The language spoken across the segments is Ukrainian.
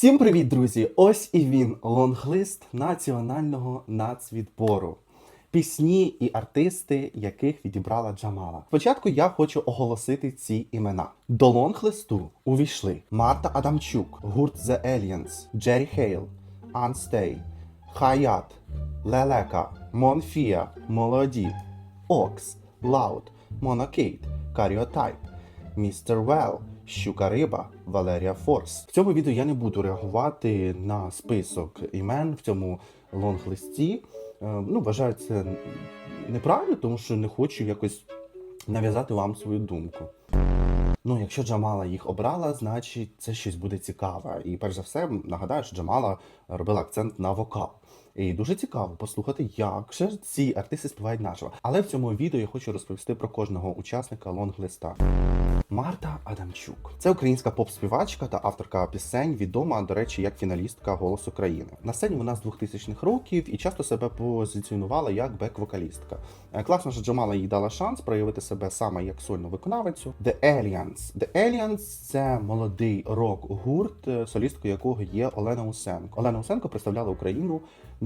Всім привіт, друзі! Ось і він лонглист національного нацвідбору. Пісні і артисти, яких відібрала Джамала. Спочатку я хочу оголосити ці імена. До лонглисту увійшли Марта Адамчук, гурт The Aliens, Джері Хейл, Анстей, Хаят, Лелека, Монфія, Молоді, Окс, Лаут, Монокейт, Каріотайп, Містер Вел, Щука Риба, Валерія Форс. В цьому відео я не буду реагувати на список імен в цьому лонглисті. Е, Ну, вважаю це неправильно, тому що не хочу якось нав'язати вам свою думку. Ну, якщо Джамала їх обрала, значить це щось буде цікаве. І перш за все, нагадаю, що Джамала робила акцент на вокал. І дуже цікаво послухати, як же ці артисти співають наживо. Але в цьому відео я хочу розповісти про кожного учасника лонглиста. Марта Адамчук це українська поп-співачка та авторка пісень, відома, до речі, як фіналістка Голос України. На сцені вона з 2000-х років і часто себе позиціонувала як бек-вокалістка. Е, Класно, що Джамала їй дала шанс проявити себе саме як сольну виконавицю. The Aliens. The Aliens – це молодий рок-гурт, е, солісткою якого є Олена Усенко. Олена Усенко представляла Україну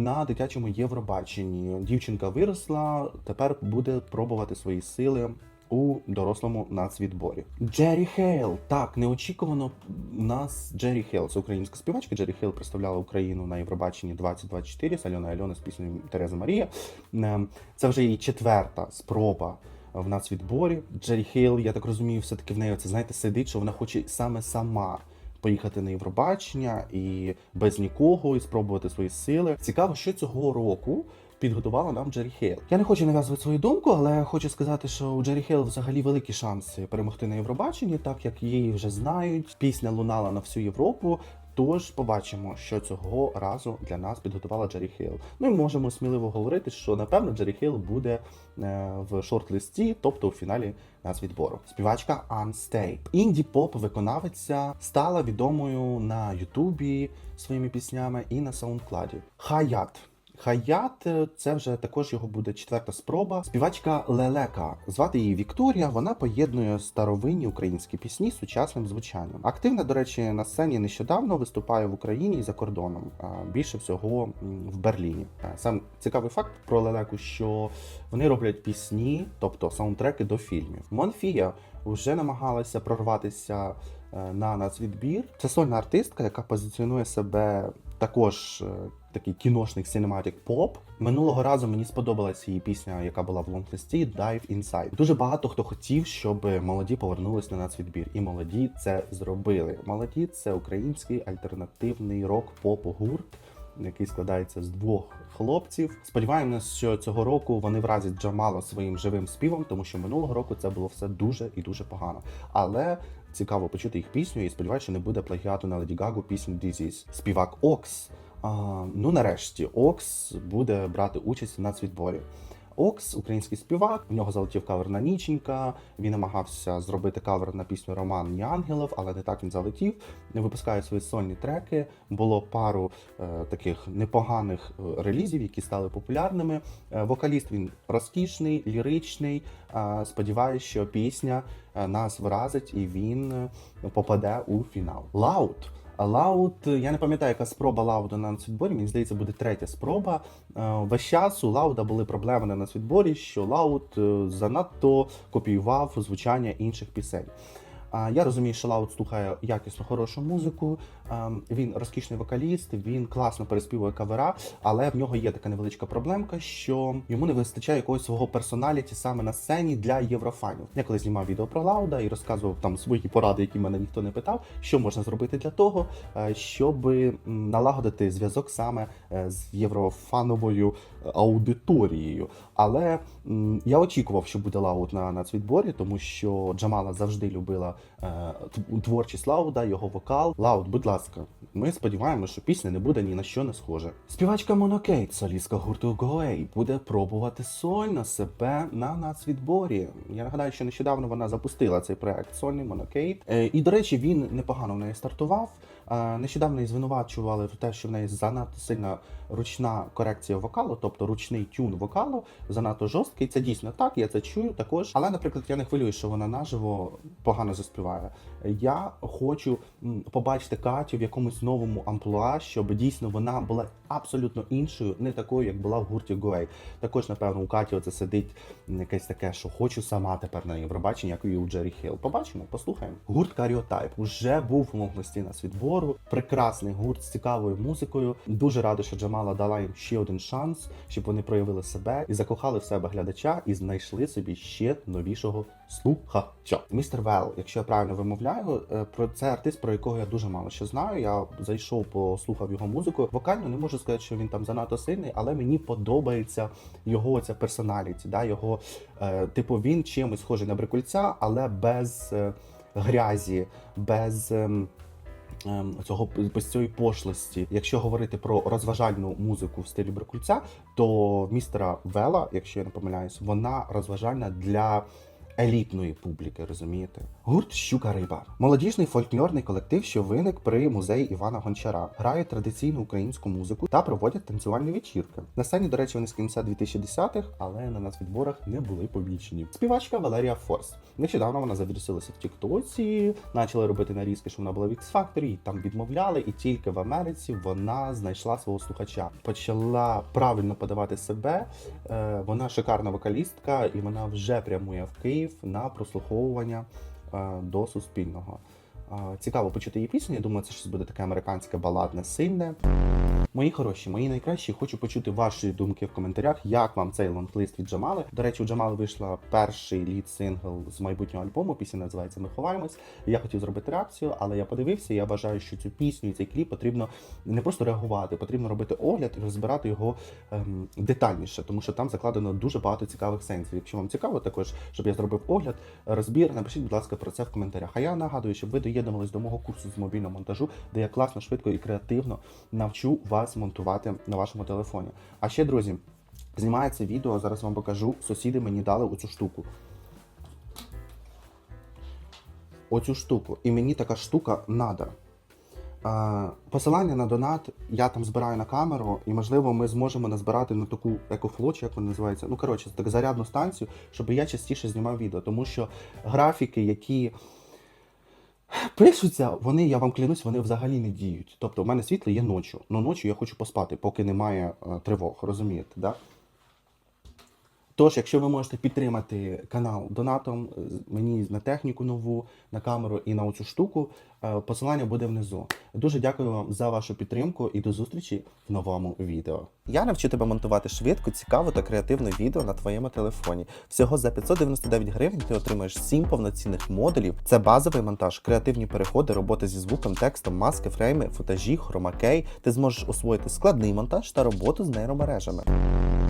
на дитячому Євробаченні. Дівчинка виросла, тепер буде пробувати свої сили у дорослому нацвідборі. Джері Хейл. Так, неочікувано у нас Джері Хейл. Це українська співачка. Джері Хейл представляла Україну на Євробаченні 2024 з Альона Альона з піснею Тереза Марія. Ем, Це вже її четверта спроба. В нацвідборі Джері Хейл, я так розумію, все-таки в неї це знаєте сидить, що вона хоче саме сама поїхати на Євробачення і без нікого і спробувати свої сили. Цікаво, що цього року підготувала нам Джері Хейл. Я не хочу нав'язувати свою думку, але хочу сказати, що у Джері Хейл взагалі великі шанси перемогти на Євробаченні, так як її вже знають. Пісня лунала на всю Європу. Тож побачимо, що цього разу для нас підготувала Джері Хейл. Ми можемо сміливо говорити, що напевно Джері Хейл буде е, в шорт-листі, тобто у фіналі нацвідбору. Співачка Unstape. Інді-поп виконавиця стала відомою на Ютубі своїми піснями і на саундкладі. Хаят. Хаят е, це вже також його буде четверта спроба. Співачка Лелека. Звати її Вікторія. Вона поєднує старовинні українські пісні з сучасним звучанням. Активна, до речі, на сцені нещодавно виступає в Україні і за кордоном. а Більше всього в Берліні. Е, Сам цікавий факт про Лелеку, що вони роблять пісні, тобто саундтреки до фільмів. Монфія вже намагалася прорватися е, на нацвідбір. Це сольна артистка, яка позиціонує себе також такий кіношний cinematic поп. Минулого разу мені сподобалася її пісня, яка була в лонглисті Dive Inside. Дуже багато хто хотів, щоб молоді повернулись на нацвідбір, і молоді це зробили. Молоді це український альтернативний рок-поп-гурт. Який складається з двох хлопців. Сподіваємося, що цього року вони вразять Джамала своїм живим співом, тому що минулого року це було все дуже і дуже погано. Але цікаво почути їх пісню, і сподіваюся, що не буде плагіату на Леді Гагу пісню Disease. Співак Окс. Ну нарешті Окс буде брати участь у нацвідборі. Окс, український співак, в нього залетів кавер на Ніченька. Він намагався зробити кавер на пісню Роман Ні Ангелов, але не так він залетів. Випускає свої сольні треки. Було пару е, таких непоганих е, релізів, які стали популярними. Е, вокаліст він розкішний, ліричний. Е, сподіваюсь, що пісня е, нас вразить і він попаде у фінал. Лаут. Лаут, я не пам'ятаю, яка спроба Лауда на нацвідборі, мені здається, буде третя спроба. Е, Весь час у Лауда були проблеми на нацвідборі, що Лаут е, занадто копіював звучання інших пісень. Я розумію, що Лаут слухає якісно хорошу музику. Він розкішний вокаліст, він класно переспівує кавера, але в нього є така невеличка проблемка, що йому не вистачає якогось свого персоналіті саме на сцені для єврофанів. Я коли знімав відео про Лауда і розказував там свої поради, які мене ніхто не питав, що можна зробити для того, е, щоб налагодити зв'язок саме е, з єврофановою е, аудиторією. Але я очікував, що буде Лаут на нацвідборі, тому що Джамала завжди любила творчість Лауда, його вокал. Лауд, будь ласка, ми сподіваємося, що пісня не буде ні на що не схожа. Співачка Монокейт, солістка гурту Гоей, буде пробувати сольно себе на нацвідборі. Я нагадаю, що нещодавно вона запустила цей проект сольний Монокейт. Е, і до речі, він непогано в неї стартував. Е, Нещодавно її звинувачували в те, що в неї занадто сильна ручна корекція вокалу, тобто ручний тюн вокалу, занадто жорсткий. Це дійсно так, я це чую також. Але, наприклад, я не хвилюю, що вона наживо погано заспіває. Я хочу побачити Катю в якомусь новому амплуа, щоб дійсно вона була абсолютно іншою, не такою, як була в гурті Гуей. Також, напевно, у Каті оце сидить якесь таке, що хочу сама тепер на Євробаченні, як і у Джері Хіл. Побачимо, послухаємо. Гурт Каріотайп уже був у лонглисті на відбору. Прекрасний гурт з цікавою музикою. Дуже радий, що Джамала дала їм ще один шанс, щоб вони проявили себе і закохали в себе глядача і знайшли собі ще новішого слухача. Містер Вел, якщо я правильно вимовляю, е, про це артист, про якого я дуже мало що знаю. Я зайшов, послухав його музику. Вокально не можу сказати, що він там занадто сильний, але мені подобається його ця персоналіті. Да, його е, типу він чимось схожий на брикульця, але без е, грязі, без. Ем, Цього без цієї пошлості, якщо говорити про розважальну музику в стилі Беркульця, то містера Вела, якщо я не помиляюсь, вона розважальна для елітної публіки, розумієте? Гурт Щука Риба. Молодіжний фольклорний колектив, що виник при музеї Івана Гончара, грають традиційну українську музику та проводять танцювальні вечірки. На сцені, до речі, вони з кінця 2010-х, але на нацвідборах не були помічені. Співачка Валерія Форс. Нещодавно вона завірусилася в Тіктоці, почали робити нарізки, що вона була в X-Factor, їй там відмовляли, і тільки в Америці вона знайшла свого слухача. Почала правильно подавати себе. Е, Вона шикарна вокалістка, і вона вже прямує в Київ на прослуховування е, до Суспільного. Цікаво почути її пісню. Я думаю, це щось буде таке американське баладне, сильне. Мої хороші, мої найкращі, хочу почути ваші думки в коментарях, як вам цей лонглист від Джамали. До речі, у Джамали вийшла перший лід сингл з майбутнього альбому. Пісня називається Ми ховаємось. Я хотів зробити реакцію, але я подивився. Я вважаю, що цю пісню і цей кліп потрібно не просто реагувати, потрібно робити огляд і розбирати його ем, детальніше, тому що там закладено дуже багато цікавих сенсів. Якщо вам цікаво, також щоб я зробив огляд, розбір, напишіть, будь ласка, про це в коментарях. А я нагадую, щоб ви доєднувались до мого курсу з мобільного монтажу, де я класно, швидко і креативно навчу вас монтувати на вашому телефоні. А ще, друзі, знімаю це відео. Зараз вам покажу. Сусіди мені дали оцю штуку. Оцю штуку. І мені така штука надо. Посилання на донат я там збираю на камеру, і можливо ми зможемо назбирати на таку екофло, чи як вона називається. Ну коротше, так зарядну станцію, щоб я частіше знімав відео, тому що графіки, які пишуться, вони, я вам клянусь, вони взагалі не діють. Тобто, в мене світло є ночі. Ну ночі я хочу поспати, поки немає е, тривог, розумієте, да? Тож, якщо ви можете підтримати канал донатом, е, мені на техніку нову, на камеру і на оцю штуку, е, посилання буде внизу. Дуже дякую вам за вашу підтримку і до зустрічі в новому відео. Я навчу тебе монтувати швидко, цікаво та креативне відео на твоєму телефоні. Всього за 599 гривень ти отримаєш 7 повноцінних модулів. Це базовий монтаж, креативні переходи, робота зі звуком, текстом, маски, фрейми, футажі, хромакей. Ти зможеш освоїти складний монтаж та роботу з нейромережами.